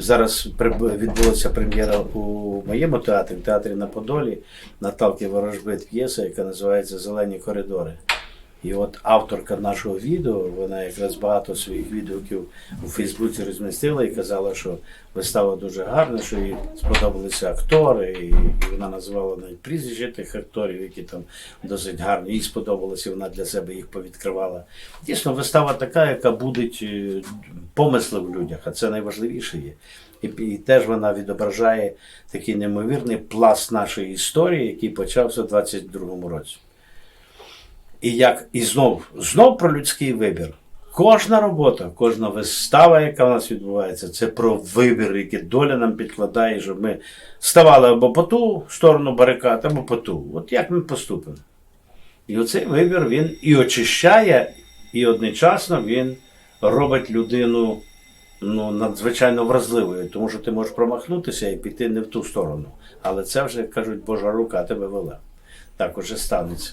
Зараз відбулася прем'єра у моєму театрі, театрі на Подолі Наталки Ворожбит п'єса, яка називається Зелені коридори. І от авторка нашого відео, вона якраз багато своїх відгуків у Фейсбуці розмістила і казала, що вистава дуже гарна, що їй сподобалися актори, і, вона називала навіть прізвища тих акторів, які там досить гарні. Їй сподобалося, вона для себе їх повідкривала. Дійсно, вистава така, яка будить е, помисли в людях, а це найважливіше є. І, і теж вона відображає такий неймовірний пласт нашої історії, який почався в 22-му році. І як і знов, знов про людський вибір. Кожна робота, кожна вистава, яка в нас відбувається, це про вибір, який доля нам підкладає, щоб ми ставали або по ту сторону барикад, або по ту. От як ми поступимо. І оцей вибір він і очищає, і одночасно він робить людину ну, надзвичайно вразливою, тому що ти можеш промахнутися і піти не в ту сторону. Але це вже кажуть, Божа рука тебе вела. Так уже станеться.